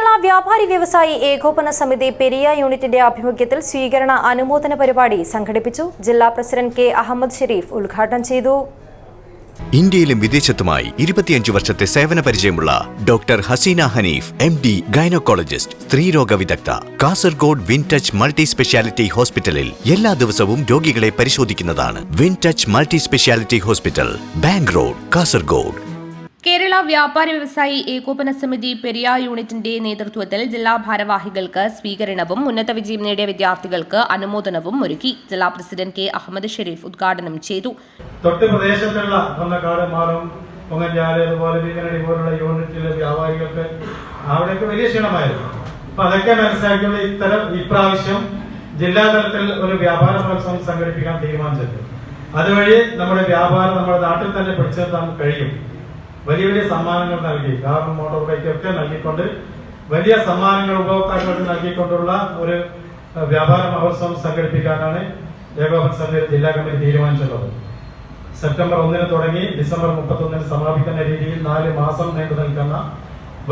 കേരള വ്യാപാരി വ്യവസായി ഏകോപന സമിതി പെരിയ യൂണിറ്റിന്റെ ആഭിമുഖ്യത്തിൽ സ്വീകരണ അനുമോദന പരിപാടി സംഘടിപ്പിച്ചു. ജില്ലാ പ്രസിഡന്റ് കെ അഹമ്മദ് ഷെരീഫ് ഉദ്ഘാടനം ചെയ്തു. ഇന്ത്യയിലും വിദേശത്തുമായി ഇരുപത്തിയഞ്ച് വർഷത്തെ സേവന പരിചയമുള്ള doctor Haseena Hanif M D gynaecologist സ്ത്രീരോഗ വിദഗ്ധ Kasaragod Win Touch multi speciality ഹോസ്പിറ്റലിൽ എല്ലാ ദിവസവും രോഗികളെ പരിശോധിക്കുന്നതാണ് Win Touch multi speciality hospital bank road Kasaragod. Kerala വ്യാപാരി വ്യവസായി ഏകോപന സമിതി പെരിയ യൂണിറ്റിന്റെ നേതൃത്വത്തിൽ ജില്ലാ ഭാരവാഹികൾക്ക് സ്വീകരണവും ഉന്നത വിജയം നേടിയ വിദ്യാർത്ഥികൾക്ക് അനുമോദനവും ഒരുക്കി ജില്ലാ പ്രസിഡന്റ് കെ അഹമ്മദ് ഷെരീഫ് ഉദ്ഘാടനം ചെയ്തു. തൊട്ട് പ്രദേശത്തുള്ള പോലുള്ള യൂണിറ്റിലെ വലിയ അതൊക്കെ ഇത്തരം ഒരു വ്യാപാര മത്സരം സംഘടിപ്പിക്കാൻ തീരുമാനിച്ചിട്ടുണ്ട്. അതുവഴി നമ്മുടെ വ്യാപാരം നമ്മുടെ നാട്ടിൽ തന്നെ പിടിച്ചെത്താൻ കഴിയും. വലിയ വലിയ സമ്മാനങ്ങൾ നൽകി. കാറും മോട്ടോർ ബൈക്ക് ഒക്കെ നൽകിക്കൊണ്ട് വലിയ സമ്മാനങ്ങൾ ഉപഭോക്താക്കൾക്ക് നൽകിക്കൊണ്ടുള്ള ഒരു വ്യാപാര മഹോത്സവം സംഘടിപ്പിക്കാനാണ് ഏകോപന സമിതി ജില്ലാ കമ്മിറ്റി തീരുമാനിച്ചിട്ടുള്ളത്. സെപ്റ്റംബർ ഒന്നിന് തുടങ്ങി ഡിസംബർ മുപ്പത്തൊന്നിന് സമാപിക്കുന്ന രീതിയിൽ നാല് മാസം നീണ്ടു നിൽക്കുന്ന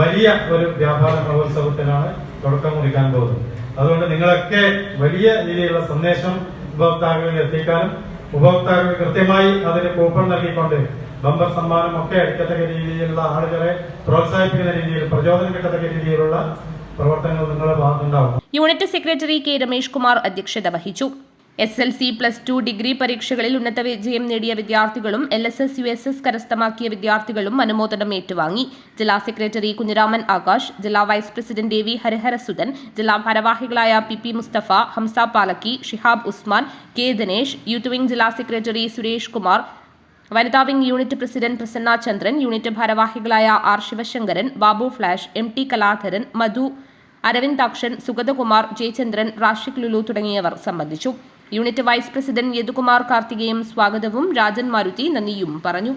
വലിയ ഒരു വ്യാപാര മഹോത്സവത്തിനാണ് തുടക്കം കുറിക്കാൻ പോകുന്നത്. അതുകൊണ്ട് നിങ്ങളൊക്കെ വലിയ രീതിയിലുള്ള സന്ദേശം ഉപഭോക്താക്കളിൽ എത്തിക്കാനും ഉപഭോക്താക്കൾ കൃത്യമായി അതിന് കൂപ്പൺ നൽകിക്കൊണ്ട് ബമ്പർ സമ്മാനം ഒക്കെ അടിക്കത്തക്ക രീതിയിലുള്ള ആളുകളെ പ്രോത്സാഹിപ്പിക്കുന്ന രീതിയിൽ പ്രചോദനം കിട്ടത്തക്ക രീതിയിലുള്ള പ്രവർത്തനങ്ങൾ നിങ്ങളുടെ ഭാഗത്തുണ്ടാവും unit secretary K Ramesh Kumar അധ്യക്ഷത വഹിച്ചു. S L C plus two degree പരീക്ഷകളിൽ ഉന്നത വിജയം നേടിയ വിദ്യാർത്ഥികളും L S S U S S കരസ്ഥമാക്കിയ വിദ്യാർത്ഥികളും അനുമോദനം ഏറ്റുവാങ്ങി. ജില്ലാ സെക്രട്ടറി കുഞ്ഞിരാമൻ ആകാശ് ജില്ലാ വൈസ് പ്രസിഡന്റ് വി ഹരിഹരസുധൻ ജില്ലാ ഭാരവാഹികളായ P P Mustafa Hamsa Palakki Shihab Usman K Dinesh youth wing ജില്ലാ സെക്രട്ടറി സുരേഷ് കുമാർ വനിതാ wing unit president Prasanna Chandran unit ഭാരവാഹികളായ R Sivasankaran Babu Flash M T Kaladharan Madhu Aravindakshan Sugathakumar Jayachandran Rashik Lulu തുടങ്ങിയവർ സംബന്ധിച്ചു. Unit vice president Yadukumar കാർത്തികേയും സ്വാഗതവും രാജൻ മാരുതി നന്ദിയും പറഞ്ഞു.